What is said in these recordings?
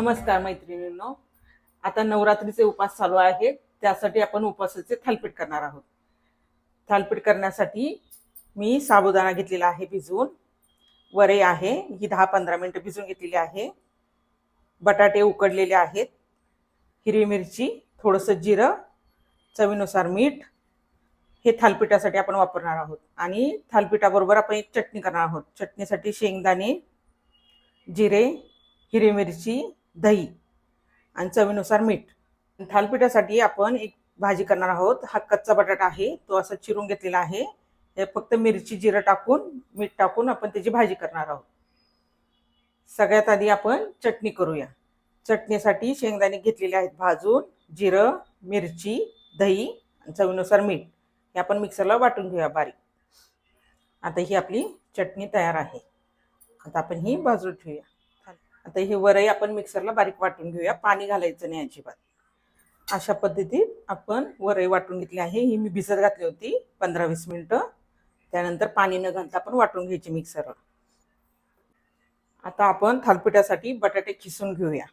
नमस्कार मैत्रिणींनो. आता नवरात्रीचे उपास चालू आहेत. त्यासाठी आपण उपासाचे थालपीठ करणार आहोत. थालपीठ करण्यासाठी मी साबुदाणा घेतलेला आहे भिजवून. वरे आहे ही दहा पंधरा मिनटं भिजवून घेतलेली आहे. बटाटे उकडलेले आहेत. हिरवी मिरची थोडंसं जिरं चवीनुसार मीठ. हे थालपीठासाठी आपण वापरणार आहोत. आणि थालपीठाबरोबर आपण एक चटणी करणार आहोत. चटणीसाठी शेंगदाणे जिरे हिरवी मिरची दही आणि चवीनुसार मीठ. थालपिठासाठी आपण एक भाजी करणार आहोत. हा कच्चा बटाटा आहे. तो असा चिरून घेतलेला आहे. हे फक्त मिरची जिरं टाकून मीठ टाकून आपण त्याची भाजी करणार आहोत. सगळ्यात आधी आपण चटणी करूया. चटणीसाठी शेंगदाणे घेतलेले आहेत भाजून. जिरं मिरची दही आणि चवीनुसार मीठ. हे आपण मिक्सरला वाटून घेऊया बारीक. आता ही आपली चटणी तयार आहे. आता आपण ही भाजून ठेवूया. आता हे वरही आपण मिक्सरला बारीक वाटून घेऊया. पाणी घालायचं नाही अजिबात. अशा पद्धतीत आपण वरई वाटून घेतली आहे. ही मी भिजत घातली होती पंधरा वीस मिनटं. त्यानंतर पाणी न घालता आपण वाटून घ्यायची मिक्सरवर आता आपण थालपिठासाठी बटाटे खिसून घेऊया.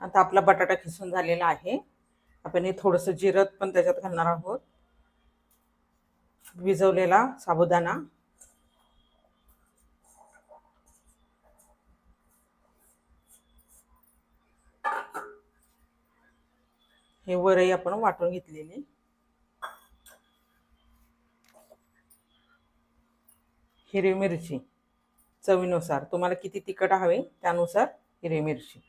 आता आपला बटाटा खिसून झालेला आहे. आपण हे थोडंसं जिरत पण त्याच्यात घालणार आहोत. भिजवलेला साबुदाणा. हे वरही आपण वाटून घेतलेली. हिरवी मिरची चवीनुसार. तुम्हाला किती तिखट हवे त्यानुसार हिरवी मिरची.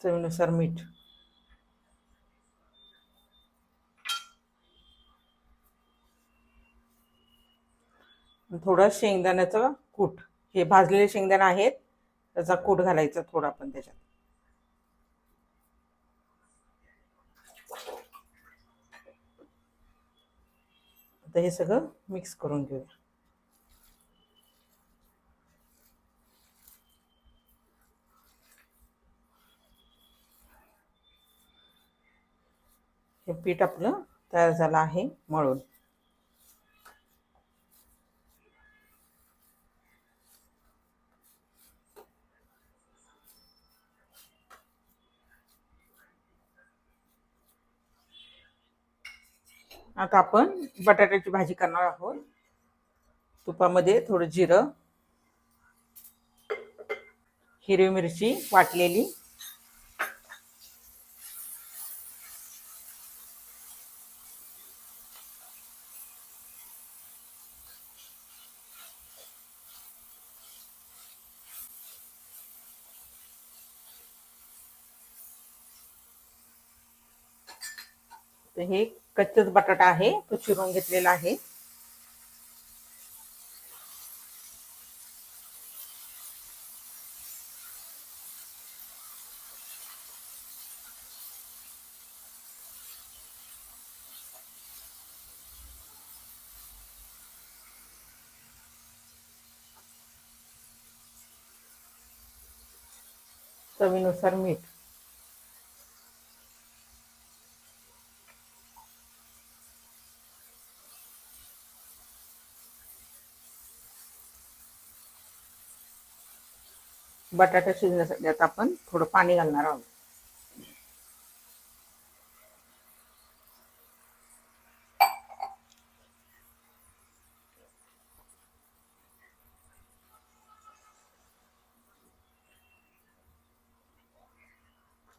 चवीनुसार मीठ. थोडं शेंगदाण्याचं कूट. हे भाजलेले शेंगदाणे आहेत त्याचा कूट घालायचा थोडा पण त्याच्यात. आता हे सगळं मिक्स करून घेऊया हे पीठ आपलं तयार झालं आहे मळून. आता आपण बटाट्याची भाजी करणार आहोत. तुपामध्ये थोडं जिरं हिरवी मिरची वाटलेली तर हे कच्चाच बटाटा आहे तो चिरून घेतलेला आहे. चवीनुसार मीठ. बटाटा शिजण्यासाठी आता आपण थोडं पाणी घालणार आहोत.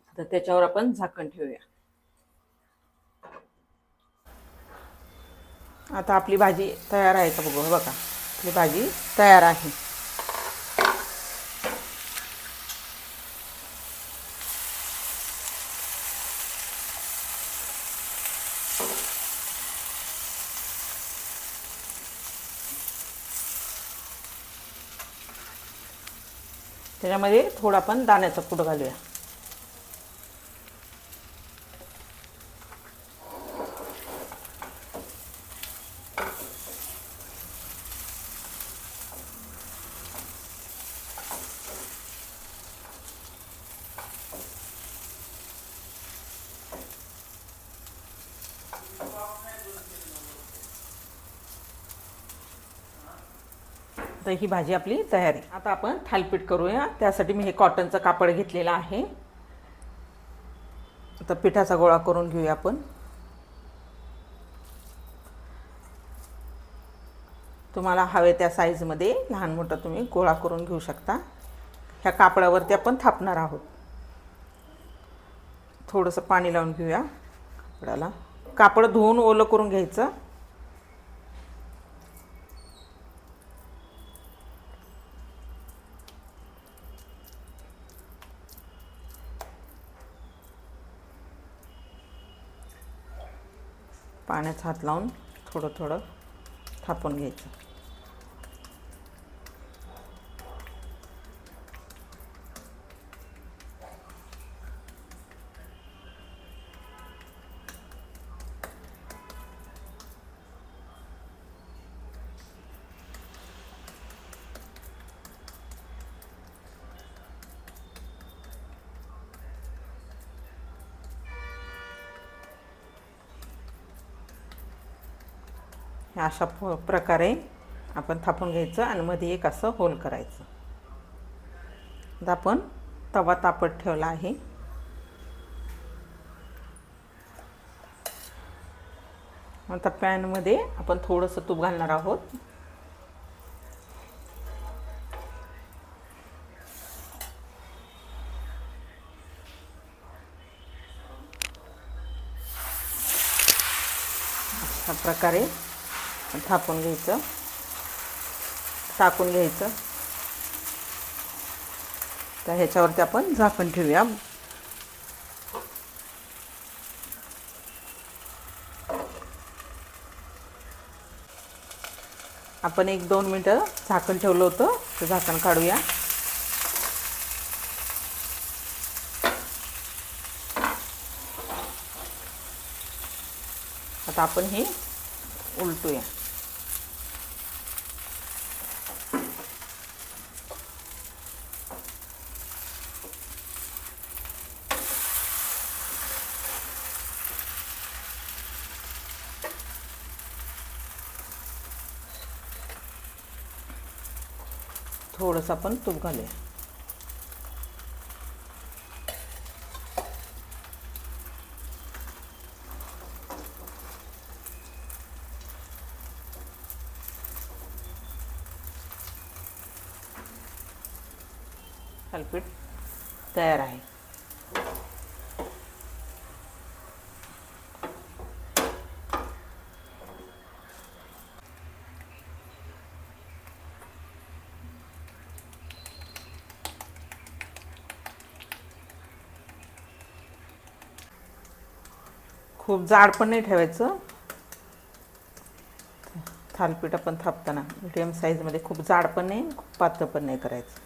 आता त्याच्यावर आपण झाकण ठेवूया. आता आपली भाजी तयार आहे का बघू बघा. आपली भाजी तयार आहे. त्याच्यामध्ये थोडा आपण दाण्याचा कूट घालूया. तर ही भाजी आपली तयार आहे. आता आपण थालपीठ करूया. त्यासाठी मी हे कॉटनचं कापड घेतलेलं आहे. आता पिठाचा गोळा करून घेऊया आपण. तुम्हाला हवे त्या साईजमध्ये लहान मोठं तुम्ही गोळा करून घेऊ शकता. ह्या कापडावरती आपण थापणार आहोत. थोडंसं पाणी लावून घेऊया कापडाला. कापड धुवून ओलं करून घ्यायचं. पाण्यात हात लावून थोडं थोडं थापून घ्यायचं. अशा प- प्रकारे आपण थापून घ्यायचं आणि मध्ये एक असं होल करायचं. आता आपण तवा तापत ठेवला आहे. आता पॅनमध्ये आपण थोडंसं तूप घालणार आहोत. अशा प्रकारे थापून घ्यायचं. टाकून घ्यायचं. तर ह्याच्यावरती आपण झाकण ठेवूया. आपण एक दोन मिनटं झाकण ठेवलं होतं तर झाकण काढूया. आता आपण हे उलटूया. थोडंसं आपण तूप घालूया. थालपीठ तयार आहे. खूप जाड पण नाही ठेवायचं. थालपीठ आपण थापताना मीडियम साईजमध्ये खूप जाड पण नाही खूप पातळ पण नाही करायचं.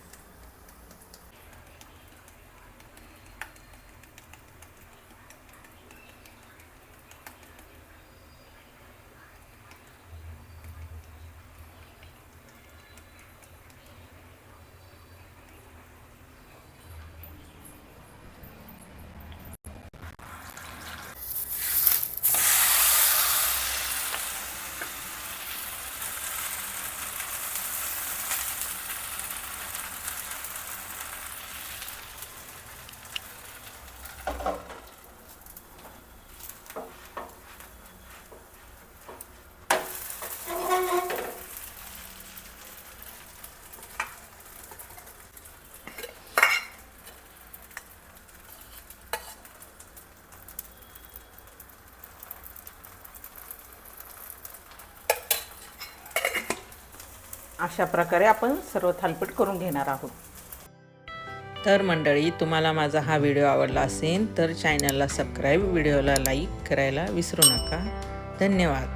अशा प्रकारे आपण सर्व थालपीठ करून घेणार आहोत. तर मंडळी तुम्हाला माझा हा व्हिडिओ आवडला असेल तर चॅनलला सबस्क्राईब व्हिडिओला लाईक करायला विसरू नका. धन्यवाद.